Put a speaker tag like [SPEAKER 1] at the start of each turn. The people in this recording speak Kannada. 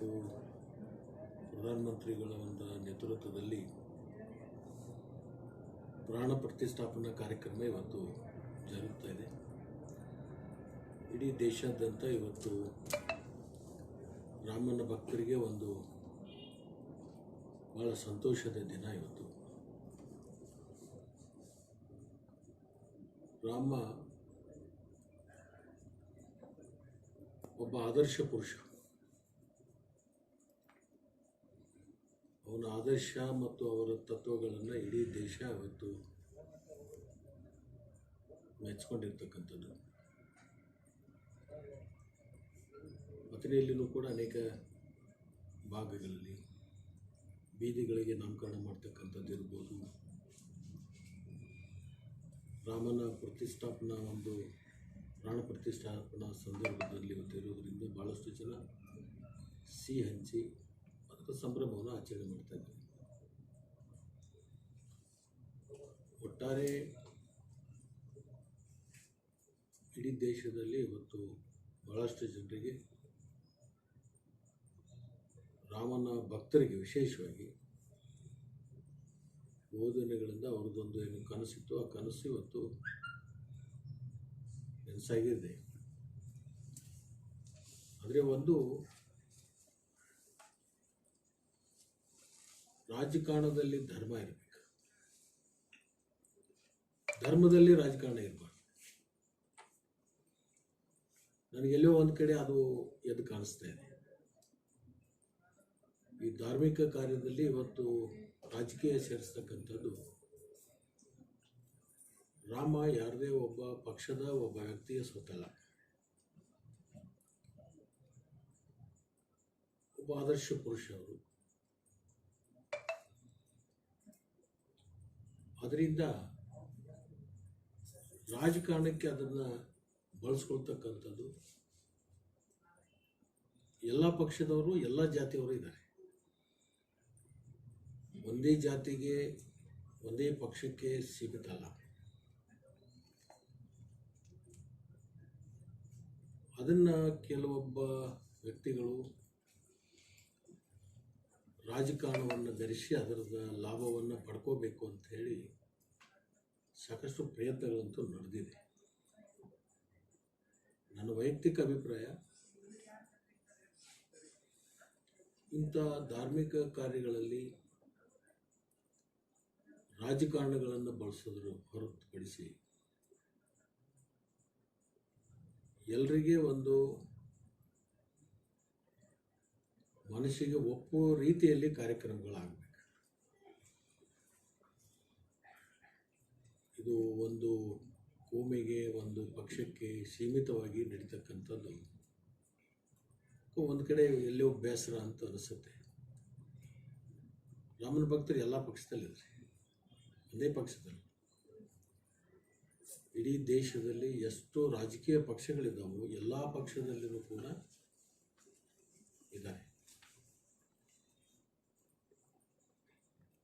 [SPEAKER 1] ಮತ್ತು ಪ್ರಧಾನಮಂತ್ರಿಗಳ ಒಂದು ನೇತೃತ್ವದಲ್ಲಿ ಪ್ರಾಣ ಪ್ರತಿಷ್ಠಾಪನಾ ಕಾರ್ಯಕ್ರಮ ಇವತ್ತು ಜರುಗ್ತಾ ಇದೆ. ಇಡೀ ದೇಶಾದ್ಯಂತ ಇವತ್ತು ರಾಮನ ಭಕ್ತರಿಗೆ ಒಂದು ಭಾಳ ಸಂತೋಷದ ದಿನ ಇವತ್ತು. ರಾಮ ಒಬ್ಬ ಆದರ್ಶ ಪುರುಷ. ಅವನ ಆದರ್ಶ ಮತ್ತು ಅವರ ತತ್ವಗಳನ್ನು ಇಡೀ ದೇಶ ಇವತ್ತು ಮೆಚ್ಕೊಂಡಿರ್ತಕ್ಕಂಥದ್ದು. ಮಥುರೆಯಲ್ಲಿನೂ ಕೂಡ ಅನೇಕ ಭಾಗಗಳಲ್ಲಿ ಬೀದಿಗಳಿಗೆ ನಾಮಕರಣ ಮಾಡ್ತಕ್ಕಂಥದ್ದು ಇರ್ಬೋದು. ರಾಮನ ಪ್ರತಿಷ್ಠಾಪನಾ ಒಂದು ಪ್ರಾಣ ಪ್ರತಿಷ್ಠಾಪನಾ ಸಂದರ್ಭದಲ್ಲಿ ಇವತ್ತು ಇರೋದರಿಂದ ಭಾಳಷ್ಟು ಜನ ಸಿಹಿ ಹಂಚಿ ಸಂಭ್ರಮವನ್ನು ಆಚರಣೆ ಮಾಡ್ತಾ ಇದ್ದಾರೆ ಒಟ್ಟಾರೆ ಇಡೀ ದೇಶದಲ್ಲಿ ಇವತ್ತು ಬಹಳಷ್ಟು ಜನರಿಗೆ ರಾಮನ ಭಕ್ತರಿಗೆ ವಿಶೇಷವಾಗಿ ಬೋಧನೆಗಳಿಂದ ಅವ್ರದ್ದೊಂದು ಏನು ಕನಸಿತ್ತು, ಆ ಕನಸು ಇವತ್ತು ನನಸಾಗಿದೆ. ಆದರೆ ಒಂದು ರಾಜಕಾರಣದಲ್ಲಿ ಧರ್ಮ ಇರಬೇಕು. ಧರ್ಮದಲ್ಲಿ ರಾಜಕಾರಣ ಇರಬಾರ್ದು. ನನಗೆಲ್ಲೋ ಒಂದು ಕಡೆ ಅದು ಎದ್ದು ಕಾಣಿಸ್ತಾ ಇದೆ. ಈ ಧಾರ್ಮಿಕ ಕಾರ್ಯದಲ್ಲಿ ಇವತ್ತು ರಾಜಕೀಯ ಸೇರಿಸ್ತಕ್ಕಂಥದ್ದು ರಾಮ ಯಾರದೇ ಒಬ್ಬ ಪಕ್ಷದ ಒಬ್ಬ ವ್ಯಕ್ತಿಯ ಸೊತ್ತಲ್ಲ ಒಬ್ಬ ಆದರ್ಶ ಪುರುಷ ಅವರು. ಅದರಿಂದ ರಾಜಕಾರಣಕ್ಕೆ ಅದನ್ನು ಬಳಸ್ಕೊಳ್ತಕ್ಕಂಥದ್ದು ಎಲ್ಲ ಪಕ್ಷದವರು, ಎಲ್ಲ ಜಾತಿಯವರು ಇದ್ದಾರೆ. ಒಂದೇ ಜಾತಿಗೆ, ಒಂದೇ ಪಕ್ಷಕ್ಕೆ ಸೀಮಿತ ಅಲ್ಲ. ಅದನ್ನು ಕೆಲವೊಬ್ಬ ವ್ಯಕ್ತಿಗಳು ರಾಜಕಾರಣವನ್ನು ಧರಿಸಿ ಅದರದ ಲಾಭವನ್ನು ಪಡ್ಕೋಬೇಕು ಅಂತ ಹೇಳಿ ಸಾಕಷ್ಟು ಪ್ರಯತ್ನಗಳಂತೂ ನಡೆದಿದೆ. ನನ್ನ ವೈಯಕ್ತಿಕ ಅಭಿಪ್ರಾಯ, ಇಂಥ ಧಾರ್ಮಿಕ ಕಾರ್ಯಗಳಲ್ಲಿ ರಾಜಕಾರಣಗಳನ್ನು ಬಳಸೋದ್ರ ಹೊರತುಪಡಿಸಿ ಎಲ್ರಿಗೆ ಒಂದು ಮನಸ್ಸಿಗೆ ಒಪ್ಪುವ ರೀತಿಯಲ್ಲಿ ಕಾರ್ಯಕ್ರಮಗಳಾಗಬೇಕು. ಇದು ಒಂದು ಭೂಮಿಗೆ ಒಂದು ಪಕ್ಷಕ್ಕೆ ಸೀಮಿತವಾಗಿ ನಡೀತಕ್ಕಂಥದ್ದು. ಒಂದು ಕಡೆ ಎಲ್ಲೋ ಬೇಸರ ಅಂತ ಅನಿಸುತ್ತೆ. ರಾಮನ ಭಕ್ತರು ಎಲ್ಲ ಪಕ್ಷದಲ್ಲಿದ್ದಾರೆ. ಒಂದೇ ಪಕ್ಷದಲ್ಲಿ. ಇಡೀ ದೇಶದಲ್ಲಿ ಎಷ್ಟು ರಾಜಕೀಯ ಪಕ್ಷಗಳಿದ್ದಾವೋ, ಎಲ್ಲ ಪಕ್ಷದಲ್ಲಿಯೂ ಕೂಡ ಇದ್ದಾರೆ.